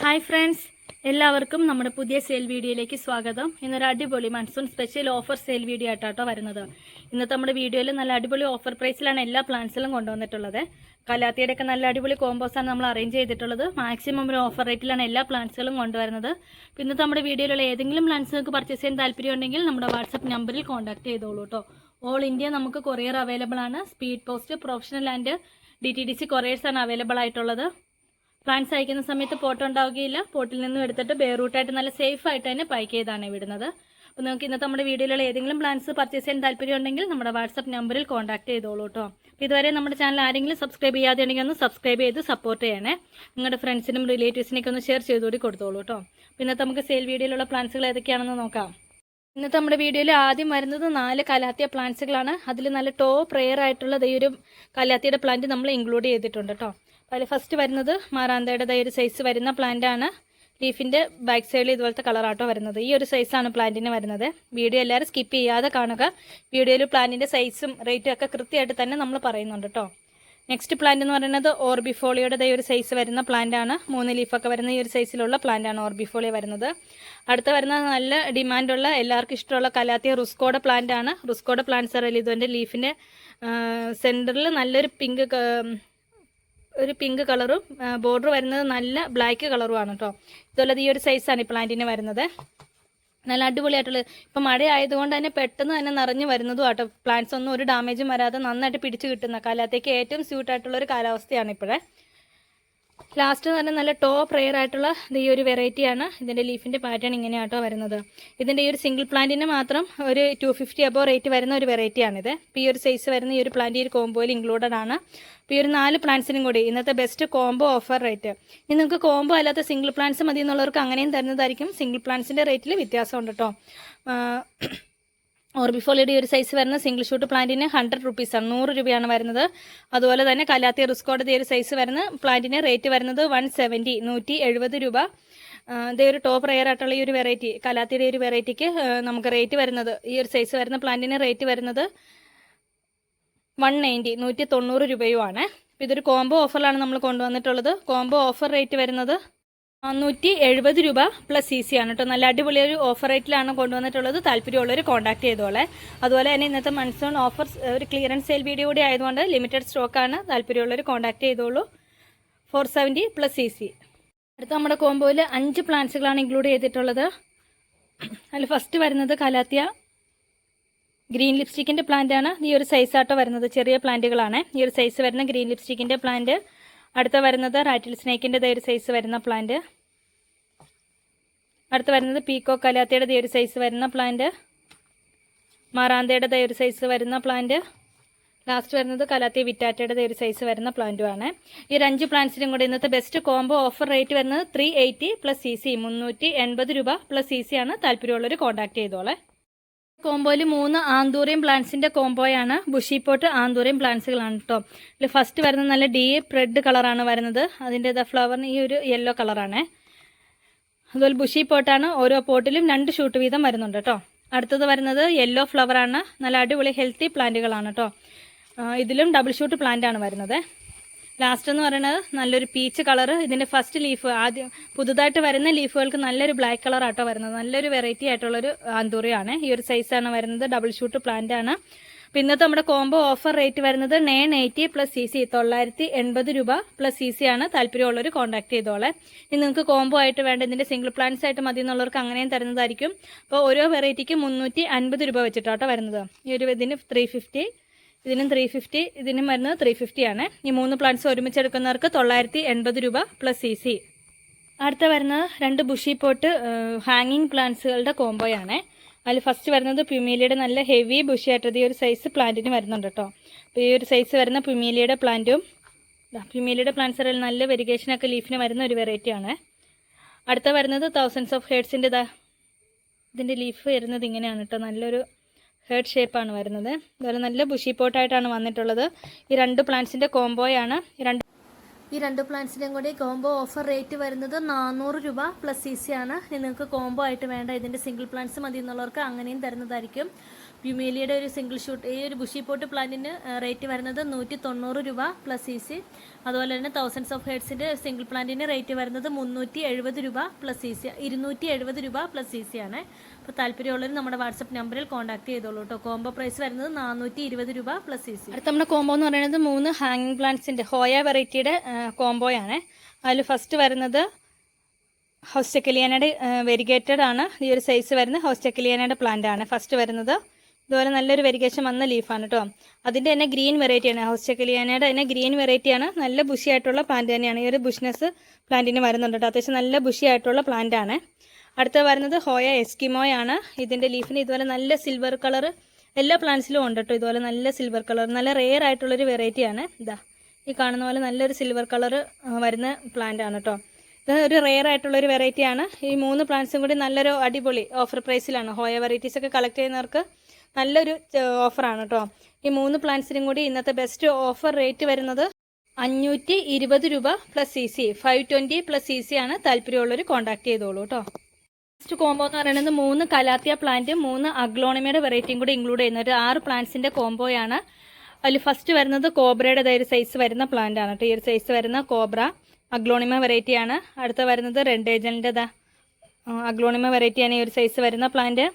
Hi friends എല്ലാവർക്കും നമ്മുടെ പുതിയ സെയിൽ വീഡിയോയിലേക്ക് സ്വാഗതം. ഇന്നൊരു അടിപൊളി monsoon special offer sale video ആയിട്ടാട്ടോ വരുന്നത്. ഇന്നത്തെ നമ്മുടെ വീഡിയോയിൽ നല്ല അടിപൊളി ഓഫർ പ്രൈസിലാണ് എല്ലാ പ്ലാൻസിലും കൊണ്ടുവന്നിട്ടുള്ളത്. കലാത്തിയുടെ ഒക്കെ നല്ല അടിപൊളി കോമ്പോസാണ് നമ്മൾ അറേഞ്ച് ചെയ്തിട്ടുള്ളത്. മാക്സിമം ഒരു ഓഫർ റേറ്റിലാണ് എല്ലാ പ്ലാന്റ്സുകളും കൊണ്ടുവരുന്നത്. പിന്നെ നമ്മുടെ വീഡിയോയിലുള്ള ഏതെങ്കിലും പ്ലാന്റ്സ് നിങ്ങൾക്ക് പർച്ചേസ് ചെയ്യാൻ താല്പര്യം ഉണ്ടെങ്കിൽ നമ്മുടെ വാട്സപ്പ് നമ്പറിൽ കോൺടാക്ട് ചെയ്തോളൂ കേട്ടോ ഓൾ ഇന്ത്യ നമുക്ക് കൊറിയർ അവൈലബിൾ ആണ്. Speed post professional and D T D C കൊറിയേഴ്സാണ് available ആയിട്ടുള്ളത്. പ്ലാന്റ്സ് അയക്കുന്ന സമയത്ത് പോട്ട് ഉണ്ടാവുകയില്ല. പോട്ടിൽ നിന്നും എടുത്തിട്ട് ബെയറൂട്ടായിട്ട് നല്ല സേഫ് ആയിട്ട് തന്നെ പാക്ക് ചെയ്താണ് വിടുന്നത് അപ്പോൾ നിങ്ങൾക്ക് ഇന്നത്തെ നമ്മുടെ വീഡിയോയിലുള്ള ഏതെങ്കിലും പ്ലാന്റ്സ് പർച്ചേസ് ചെയ്യാൻ താല്പര്യം ഉണ്ടെങ്കിൽ നമ്മുടെ വാട്സപ്പ് നമ്പറിൽ കോൺടാക്ട് ചെയ്തോളൂ കേട്ടോ ഇതുവരെ നമ്മുടെ ചാനൽ ആരെങ്കിലും സബ്സ്ക്രൈബ് ചെയ്യാതെ ഒന്ന് സബ്സ്ക്രൈബ് ചെയ്ത് സപ്പോർട്ട് ചെയ്യണേ. നിങ്ങളുടെ ഫ്രണ്ട്സിനും റിലേറ്റീവ്സിനൊക്കെ ഒന്ന് ഷെയർ ചെയ്തുകൂടി കൊടുത്തോളൂ കേട്ടോ ഇന്നത്തെ നമുക്ക് സെയിൽ വീഡിയോയിലുള്ള പ്ലാന്റ്സുകൾ ഏതൊക്കെയാണെന്ന് നോക്കാം. ഇന്നത്തെ നമ്മുടെ വീഡിയോയിൽ ആദ്യം വരുന്നത് നാല് കലാത്തിയ പ്ലാന്റ്സുകളാണ് അതിൽ നല്ല ടോപ്പ് റെയർ ആയിട്ടുള്ള ഈ ഒരു കലാത്തിയുടെ പ്ലാന്റ് നമ്മൾ ഇൻക്ലൂഡ് ചെയ്തിട്ടുണ്ട് കേട്ടോ അതിൽ ഫസ്റ്റ് വരുന്നത് മാറാന്തയുടെ ഒരു സൈസ് വരുന്ന പ്ലാന്റ് ആണ്. ലീഫിന്റെ ബാക്ക് സൈഡിൽ ഇതുപോലത്തെ കളറാട്ടോ വരുന്നത്. ഈ ഒരു സൈസാണ് പ്ലാന്റിന് വരുന്നത്. വീഡിയോ എല്ലാവരും സ്കിപ്പ് ചെയ്യാതെ കാണുക. വീഡിയോയിൽ പ്ലാന്റിന്റെ സൈസും റേറ്റും ഒക്കെ കൃത്യമായിട്ട് തന്നെ നമ്മൾ പറയുന്നുണ്ട് കേട്ടോ നെക്സ്റ്റ് പ്ലാന്റ് എന്ന് പറയുന്നത് ഓർബിഫോളിയുടെ ഒരു സൈസ് വരുന്ന പ്ലാന്റ് ആണ്. മൂന്ന് ലീഫൊക്കെ വരുന്ന ഈ ഒരു സൈസിലുള്ള പ്ലാന്റ് ആണ് ഓർബിഫോളിയ വരുന്നത്. അടുത്ത വരുന്ന നല്ല ഡിമാൻഡുള്ള എല്ലാവർക്കും ഇഷ്ടമുള്ള കലാത്തിയ റുസ്കോയുടെ പ്ലാന്റ് ആണ്. റുസ്കോയുടെ പ്ലാന്റ്സ് അറിയില്ല ഇതിന്റെ ലീഫിന്റെ സെന്ററിൽ നല്ലൊരു പിങ്ക് ഒരു പിങ്ക് കളറും ബോർഡർ വരുന്നത് നല്ല ബ്ലാക്ക് കളറുമാണ് കേട്ടോ ഇതുള്ളത് ഈ ഒരു സൈസാണ് ഈ പ്ലാന്റിന് വരുന്നത്. നല്ല അടിപൊളിയായിട്ടുള്ള ഇപ്പം മഴ ആയതുകൊണ്ട് തന്നെ പെട്ടെന്ന് തന്നെ നിറഞ്ഞു വരുന്നതും ആട്ടോ. പ്ലാന്റ്സ് ഒന്നും ഒരു ഡാമേജും വരാതെ നന്നായിട്ട് പിടിച്ചു കിട്ടുന്ന കാലത്തേക്ക് ഏറ്റവും സ്യൂട്ടായിട്ടുള്ള ഒരു കാലാവസ്ഥയാണ് ഇപ്പോഴേ. ലാസ്റ്റ് തന്നെ നല്ല ടോപ്പ് റെയർ ആയിട്ടുള്ള ഈ ഒരു വെറൈറ്റി ആണ്. ഇതിന്റെ ലീഫിന്റെ പാറ്റേൺ ഇങ്ങനെയാട്ടോ വരുന്നത്. ഇതിന്റെ ഈ ഒരു സിംഗിൾ പ്ലാന്റിന് മാത്രം ഒരു ടു ഫിഫ്റ്റി അബോ റേറ്റ് വരുന്ന ഒരു വെറൈറ്റിയാണിത് ഇപ്പോൾ ഈ ഒരു സൈസ് വരുന്ന ഈ ഒരു പ്ലാന്റ് ഈ ഒരു കോംബോയിൽ ഇൻക്ലൂഡഡ് ആണ്. ഇപ്പോൾ ഈ ഒരു നാല് പ്ലാന്റ്സിനും കൂടി ഇന്നത്തെ ബെസ്റ്റ് കോംബോ ഓഫർ റേറ്റ് ഇനി നിങ്ങൾക്ക് കോംബോ അല്ലാത്ത സിംഗിൾ പ്ലാന്റ്സ് മതി എന്നുള്ളവർക്ക് അങ്ങനെയും തരുന്നതായിരിക്കും. സിംഗിൾ പ്ലാന്റ്സിന്റെ റേറ്റിൽ വ്യത്യാസമുണ്ട് കേട്ടോ ഓർബിഫോളിയുടെ ഒരു സൈസ് വരുന്ന സിംഗിൾ ഷൂട്ട് പ്ലാന്റിന് ഹൺഡ്രഡ് റുപ്പീസാണ് നൂറ് രൂപയാണ് വരുന്നത്. അതുപോലെ തന്നെ കലാത്തി റിസ്കോയുടെ ഒരു സൈസ് വരുന്ന പ്ലാന്റിന് റേറ്റ് വരുന്നത് വൺ സെവന്റി നൂറ്റി എഴുപത് രൂപ ഇതേ ഒരു ടോപ്പ് റെയർ ആയിട്ടുള്ള ഈ ഒരു വെറൈറ്റി കലാത്തിയുടെ ഒരു വെറൈറ്റിക്ക് നമുക്ക് റേറ്റ് വരുന്നത്. ഈ ഒരു സൈസ് വരുന്ന പ്ലാന്റിന് റേറ്റ് വരുന്നത് വൺ നയന്റി നൂറ്റി തൊണ്ണൂറ് രൂപയുമാണ്. ഇതൊരു കോംബോ ഓഫറിലാണ് നമ്മൾ കൊണ്ടുവന്നിട്ടുള്ളത്. കോംബോ ഓഫർ റേറ്റ് വരുന്നത് നൂറ്റി എഴുപത് രൂപ പ്ലസ് സി സി ആണ് കേട്ടോ നല്ല അടിപൊളി ഒരു ഓഫർ റേറ്റിലാണ് കൊണ്ടുവന്നിട്ടുള്ളത്. താല്പര്യമുള്ളവർ കോൺടാക്ട് ചെയ്തോളെ. അതുപോലെ തന്നെ ഇന്നത്തെ മൺസൂൺ ഓഫർ ഒരു ക്ലിയറൻസ് സെയിൽ വീഡിയോ കൂടി ആയതുകൊണ്ട് ലിമിറ്റഡ് സ്റ്റോക്കാണ് താല്പര്യമുള്ളവർ കോൺടാക്ട് ചെയ്തോളൂ. Four seventy plus C C അടുത്ത നമ്മുടെ കോംബോയിൽ അഞ്ച് പ്ലാന്റ്സുകളാണ് ഇൻക്ലൂഡ് ചെയ്തിട്ടുള്ളത്. അതിൽ ഫസ്റ്റ് വരുന്നത് കലാത്തിയ. ഗ്രീൻ ലിപ്സ്റ്റിക്കിന്റെ പ്ലാന്റ് ആണ്. ഈ ഒരു സൈസ് ആട്ടോ വരുന്നത്. ചെറിയ പ്ലാന്റുകളാണ് ഈ ഒരു സൈസ് വരുന്ന ഗ്രീൻ ലിപ്സ്റ്റിക്കിന്റെ പ്ലാന്റ് അടുത്ത വരുന്നത് റാറ്റിൽ സ്നേക്കിന്റെ ഒരു സൈസ് വരുന്ന പ്ലാന്റ് അടുത്ത് വരുന്നത് പീക്കോ കലാത്തയുടെ ഒരു സൈസ് വരുന്ന പ്ലാന്റ് മാറാന്തയുടെ ഒരു സൈസ് വരുന്ന പ്ലാന്റ് ലാസ്റ്റ് വരുന്നത് കലാത്തി വിറ്റാറ്റയുടെ ഒരു സൈസ് വരുന്ന പ്ലാന്റുമാണ് ഈ അഞ്ച് പ്ലാന്റ്സിനും കൂടെ ഇന്നത്തെ ബെസ്റ്റ് കോംബോ ഓഫർ റേറ്റ് വരുന്നത് three eighty plus C C മുന്നൂറ്റി എൺപത് രൂപ പ്ലസ് സി സി ആണ് താല്പര്യമുള്ളവർ കോൺടാക്ട് ചെയ്തോളെ. കോംബോയിൽ മൂന്ന് ആന്തൂറിയം പ്ലാന്റ്സിന്റെ കോംബോയാണ്. ബുഷിപ്പോട്ട് ആന്തൂറിയം പ്ലാന്റ്സുകളാണ് കേട്ടോ ഇതിൽ ഫസ്റ്റ് വരുന്ന നല്ല ഡീപ്പ് റെഡ് കളറാണ് വരുന്നത്. അതിന്റെ ഫ്ലവറിന് ഈ ഒരു യെല്ലോ കളറാണ് അതുപോലെ ബുഷി പോട്ടാണ് ഓരോ പോട്ടിലും രണ്ട് ഷൂട്ട് വീതം വരുന്നുണ്ട് കേട്ടോ അടുത്തത് വരുന്നത് യെല്ലോ ഫ്ലവറാണ് നല്ല അടിപൊളി ഹെൽത്തി പ്ലാന്റുകളാണ് കേട്ടോ ഇതിലും ഡബിൾ ഷൂട്ട് പ്ലാന്റ് ആണ് വരുന്നത്. ലാസ്റ്റ് എന്ന് പറയുന്നത് നല്ലൊരു പീച്ച് കളർ ഇതിന്റെ ഫസ്റ്റ് ലീഫ് ആദ്യം പുതുതായിട്ട് വരുന്ന ലീഫുകൾക്ക് നല്ലൊരു ബ്ലാക്ക് കളർ ആട്ടോ വരുന്നത്. നല്ലൊരു വെറൈറ്റി ആയിട്ടുള്ളൊരു ആന്തൂറിയാണ് ഈ ഒരു സൈസാണ് വരുന്നത്. ഡബിൾ ഷൂട്ട് പ്ലാന്റ് ആണ്. അപ്പോൾ ഇന്നത്തെ നമ്മുടെ കോംബോ ഓഫർ റേറ്റ് വരുന്നത് nine eighty plus C C തൊള്ളായിരത്തി എൺപത് രൂപ പ്ലസ് സി സി ആണ് താല്പര്യമുള്ളവർ കോൺടാക്ട് ചെയ്തോളെ. ഇനി നിങ്ങൾക്ക് കോംബോ ആയിട്ട് വേണ്ട ഇതിന്റെ സിംഗിൾ പ്ലാന്റ്സ് ആയിട്ട് മതി എന്നുള്ളവർക്ക് അങ്ങനെയും തരുന്നതായിരിക്കും. അപ്പോൾ ഓരോ വെറൈറ്റിക്ക് മുന്നൂറ്റി അൻപത് രൂപ വെച്ചിട്ടാട്ടോ വരുന്നത്. ഈ ഒരു ഇതിന് ത്രീ ഫിഫ്റ്റി ഇതിനും ത്രീ ഫിഫ്റ്റി ഇതിനും വരുന്നത് ത്രീ ഫിഫ്റ്റി ആണ്. ഈ മൂന്ന് പ്ലാന്റ്സ് ഒരുമിച്ച് എടുക്കുന്നവർക്ക് തൊള്ളായിരത്തി എൺപത് രൂപ പ്ലസ് സി സി അടുത്ത വരുന്നത് രണ്ട് ബുഷി പോട്ട് ഹാങ്ങിങ് പ്ലാന്റ്സുകളുടെ കോംബോയാണ് അതിൽ ഫസ്റ്റ് വരുന്നത് പ്യുമീലിയുടെ നല്ല ഹെവി ബുഷി ആയിട്ടത് ഈ ഒരു സൈസ് പ്ലാന്റിന് വരുന്നുണ്ട് കേട്ടോ അപ്പോൾ ഈ ഒരു സൈസ് വരുന്ന പ്യുമീലിയുടെ പ്ലാന്റും പ്യുമീലിയുടെ പ്ലാന്റ്സ് നല്ല വെരിഗേഷനൊക്കെ ലീഫിന് വരുന്ന ഒരു വെറൈറ്റിയാണ് അടുത്ത വരുന്നത് തൗസൻഡ്സ് ഓഫ് ഹേഡ്സിന്റെ ഇതാ ഇതിന്റെ ലീഫ് വരുന്നത് ഇങ്ങനെയാണ് കേട്ടോ നല്ലൊരു ഹേർഡ് ഷേപ്പാണ് വരുന്നത്. അതുപോലെ നല്ല ബുഷി പോട്ടായിട്ടാണ് വന്നിട്ടുള്ളത്. ഈ രണ്ട് പ്ലാന്റ്സിന്റെ കോംബോയാണ് ഈ രണ്ട് ഈ രണ്ട് പ്ലാന്റ്സിന്റെയും കൂടി കോംബോ ഓഫർ റേറ്റ് വരുന്നത് നാനൂറ് രൂപ പ്ലസ് സി സി ആണ് നിങ്ങൾക്ക് കോംബോ ആയിട്ട് വേണ്ട ഇതിന്റെ സിംഗിൾ പ്ലാന്റ്സ് മതി എന്നുള്ളവർക്ക് അങ്ങനെയും തരുന്നതായിരിക്കും. പ്യുമേലിയുടെ ഒരു സിംഗിൾ ഷൂട്ട് ഈ ഒരു ബുഷി പോട്ട് പ്ലാന്റിന് റേറ്റ് വരുന്നത് നൂറ്റി തൊണ്ണൂറ് രൂപ പ്ലസ് ഇ സി അതുപോലെ തന്നെ തൗസൻഡ്സ് ഓഫ് ഹെഡ്സിന്റെ സിംഗിൾ പ്ലാന്റിന് റേറ്റ് വരുന്നത് മുന്നൂറ്റി എഴുപത് രൂപ പ്ലസ് ഇ സി ഇരുന്നൂറ്റി എഴുപത് രൂപ പ്ലസ് ഇ സി ആണ്. അപ്പോൾ താല്പര്യമുള്ളവർ നമ്മുടെ വാട്സപ്പ് നമ്പറിൽ കോൺടാക്ട് ചെയ്തോളൂ കേട്ടോ കോംബോ പ്രൈസ് വരുന്നത് നാനൂറ്റി ഇരുപത് രൂപ പ്ലസ് ഇ സി അടുത്ത നമ്മുടെ കോംബോ എന്ന് പറയുന്നത് മൂന്ന് ഹാങ്ങിങ് പ്ലാന്റ്സിന്റെ ഹോയ വെറൈറ്റിയുടെ കോംബോയാണ് അതിൽ ഫസ്റ്റ് വരുന്നത് ഹൗസ് വെരിഗേറ്റഡ് ആണ്. ഈ ഒരു സൈസ് വരുന്ന ഹൗസ് പ്ലാന്റ് ആണ്. ഫസ്റ്റ് വരുന്നത് ഇതുപോലെ നല്ലൊരു വെരിഗേഷൻ വന്ന ലീഫാണ് കേട്ടോ അതിന്റെ തന്നെ ഗ്രീൻ വെറൈറ്റിയാണ് ഹൗസ് ചെക്കലിയാനയുടെ തന്നെ ഗ്രീൻ വെറൈറ്റിയാണ് നല്ല ബുഷിയായിട്ടുള്ള പ്ലാന്റ് തന്നെയാണ്. ഈ ഒരു ബുഷ്നസ് പ്ലാന്റിന് വരുന്നുണ്ട് കേട്ടോ അത്യാവശ്യം നല്ല ബുഷിയായിട്ടുള്ള പ്ലാന്റ് ആണ്. അടുത്ത വരുന്നത് ഹോയ എസ്കിമോയാണ് ഇതിന്റെ ലീഫിന് ഇതുപോലെ നല്ല സിൽവർ കളർ എല്ലാ പ്ലാന്റ്സിലും ഉണ്ട് കേട്ടോ ഇതുപോലെ നല്ല സിൽവർ കളർ നല്ല റെയർ ആയിട്ടുള്ളൊരു വെറൈറ്റിയാണ് ഇതാ ഈ കാണുന്ന പോലെ നല്ലൊരു സിൽവർ കളർ വരുന്ന പ്ലാന്റ് ആണ് കേട്ടോ ഇത് ഒരു റെയർ ആയിട്ടുള്ള ഒരു വെറൈറ്റിയാണ് ഈ മൂന്ന് പ്ലാന്റ്സും കൂടി നല്ലൊരു അടിപൊളി ഓഫർ പ്രൈസിലാണ്. ഹോയ വെറൈറ്റീസ് ഒക്കെ കളക്ട് ചെയ്യുന്നവർക്ക് നല്ലൊരു ഓഫറാണ് കേട്ടോ ഈ മൂന്ന് പ്ലാന്റ്സിനും കൂടി ഇന്നത്തെ ബെസ്റ്റ് ഓഫർ റേറ്റ് വരുന്നത് അഞ്ഞൂറ്റി ഇരുപത് രൂപ plus C C five twenty plus C C ആണ് താല്പര്യമുള്ളവർ കോൺടാക്ട് ചെയ്തോളൂ കേട്ടോ നെക്സ്റ്റ് കോംബോ എന്ന് പറയുന്നത് മൂന്ന് കലാത്തിയ പ്ലാന്റും മൂന്ന് അഗ്ലോണിമയുടെ വെറൈറ്റിയും കൂടി ഇൻക്ലൂഡ് ചെയ്യുന്ന ഒരു ആറ് പ്ലാന്റ്സിന്റെ കോംബോയാണ് അതിൽ ഫസ്റ്റ് വരുന്നത് കോബ്രയുടെ ഒരു സൈസ് വരുന്ന പ്ലാന്റ് ആണ് കേട്ടോ ഈ ഒരു സൈസ് വരുന്ന കോബ്ര അഗ്ലോണിമ വെറൈറ്റി ആണ്. അടുത്ത വരുന്നത് റെഡ് അഗ്ലോണിമ വെറൈറ്റിയാണ് ഈ ഒരു സൈസ് വരുന്ന പ്ലാന്റ്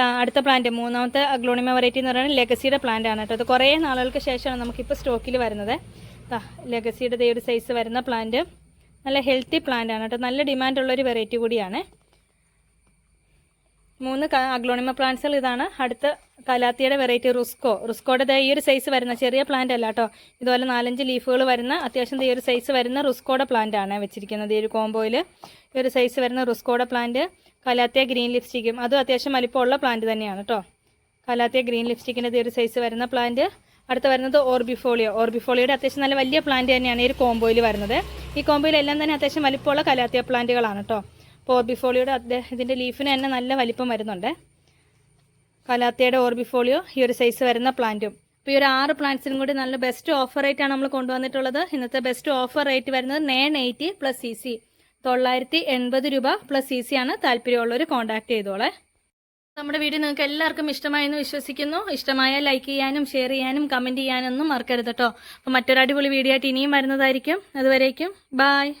അടുത്ത പ്ലാന്റ് മൂന്നാമത്തെ അഗ്ലോണിമ വെറൈറ്റി എന്ന് പറയുന്നത് ലെഗസിയുടെ പ്ലാന്റ് ആണ് കേട്ടോ. അത് കുറേ നാളുകൾക്ക് ശേഷമാണ് നമുക്കിപ്പോൾ സ്റ്റോക്കിൽ വരുന്നത്. ലെഗസിയുടെ ഈ ഒരു സൈസ് വരുന്ന പ്ലാന്റ് നല്ല ഹെൽത്തി പ്ലാന്റ് ആണ് കേട്ടോ. നല്ല ഡിമാൻഡുള്ള ഒരു വെറൈറ്റി കൂടിയാണ്. മൂന്ന് അഗ്ലോണിമ പ്ലാന്റ്സുകൾ ഇതാണ്. അടുത്ത കലാത്തിയുടെ വെറൈറ്റി റുസ്കോ. റുസ്കോയുടെ ഈ ഒരു സൈസ് വരുന്ന ചെറിയ പ്ലാന്റ് അല്ല കേട്ടോ ഇതുപോലെ നാലഞ്ച് ലീഫുകൾ വരുന്ന അത്യാവശ്യം ഈ ഒരു സൈസ് വരുന്ന റുസ്കോയുടെ പ്ലാന്റ് ആണ് വെച്ചിരിക്കുന്നത്. ഈ ഒരു കോംബോയിൽ ഈ ഒരു സൈസ് വരുന്ന റുസ്കോയുടെ പ്ലാന്റ് കലാത്തിയ ഗ്രീൻ ലിപ്സ്റ്റിക്കും അതും അത്യാവശ്യം വലിപ്പമുള്ള പ്ലാന്റ് തന്നെയാണ് കേട്ടോ കലാത്തിയ ഗ്രീൻ ലിപ്സ്റ്റിക്കിന്റെ ഒരു സൈസ് വരുന്ന പ്ലാന്റ് അടുത്ത വരുന്നത് ഓർബിഫോളിയോ ഓർബിഫോളിയോയുടെ അത്യാവശ്യം നല്ല വലിയ പ്ലാന്റ് തന്നെയാണ് ഈ ഒരു കോംബോയിൽ വരുന്നത്. ഈ കോംബോയിലെല്ലാം തന്നെ അത്യാവശ്യം വലിപ്പമുള്ള കലാത്തിയ പ്ലാന്റുകളാണ് കേട്ടോ ഓർബിഫോളിയോയുടെ ഇതിന്റെ ലീഫിന് തന്നെ നല്ല വലിപ്പം വരുന്നുണ്ട്. കലാത്തിയുടെ ഓർബിഫോളിയോ ഈ ഒരു സൈസ് വരുന്ന പ്ലാന്റും. അപ്പോൾ ഈ ഒരു ആറ് പ്ലാന്റ്സിനും കൂടി നല്ല ബെസ്റ്റ് ഓഫർ റേറ്റാണ് നമ്മൾ കൊണ്ടുവന്നിട്ടുള്ളത്. ഇന്നത്തെ ബെസ്റ്റ് ഓഫർ റേറ്റ് വരുന്നത് nine eighty plus C C തൊള്ളായിരത്തി എൺപത് രൂപ പ്ലസ് സി സി ആണ് താല്പര്യമുള്ളവർ കോൺടാക്ട് ചെയ്തോളെ. നമ്മുടെ വീഡിയോ നിങ്ങൾക്ക് എല്ലാവർക്കും ഇഷ്ടമായെന്ന് വിശ്വസിക്കുന്നു. ഇഷ്ടമായ ലൈക്ക് ചെയ്യാനും ഷെയർ ചെയ്യാനും കമന്റ് ചെയ്യാനൊന്നും മറക്കരുത് കേട്ടോ അപ്പോൾ മറ്റൊരു അടിപൊളി വീഡിയോ ആയിട്ട് ഇനിയും വരുന്നതായിരിക്കും. അതുവരേക്കും ബായ്